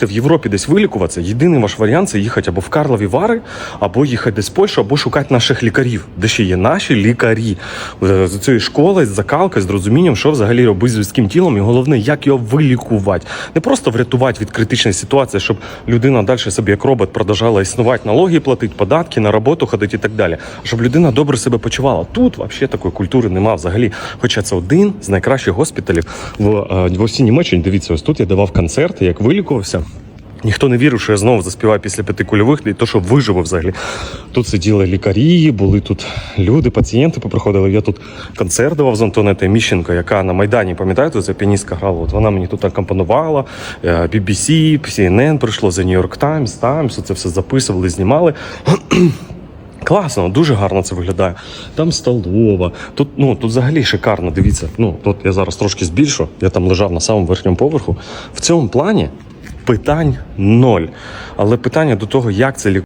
хочете в Європі десь вилікуватися, єдиний ваш варіант це їхати або в Карлові Вари, або їхати десь в Польщу, або шукати наших лікарів, де ще є наші лікарі Е, з цієї школи, з закалки, з розумінням, що взагалі робити з людським тілом, і головне, як його вилікувати. Не просто врятувати від критичної ситуації, щоб людина далі собі як робот продовжала існувати, налоги платити, податки, на роботу ходити і так далі. Щоб людина добре себе почувала. Тут взагалі такої культури нема взагалі. Хоча це один з найкращих госпіталів в, е, в усій Німеччині. Дивіться, ось тут я давав концерти, як вилікувався. Ніхто не вірив, що я знову заспіваю після п'яти кульових, і то, що виживу взагалі. Тут сиділи лікарі, були тут люди, пацієнти поприходили. Я тут концерт давав з Антонетою Міщенко, яка на Майдані, пам'ятаєте, ця піаністка грала. От вона мені тут акомпонувала. е, BBC, CNN прийшло, New York Times, Times, це все записували, знімали. Класно, дуже гарно це виглядає. Там столова. Тут, ну, тут взагалі шикарно. Дивіться. Ну, тут я зараз трошки збільшу. Я там лежав на самому верхньому поверху. В цьому плані питань ноль. Але питання до того, як це лікувати.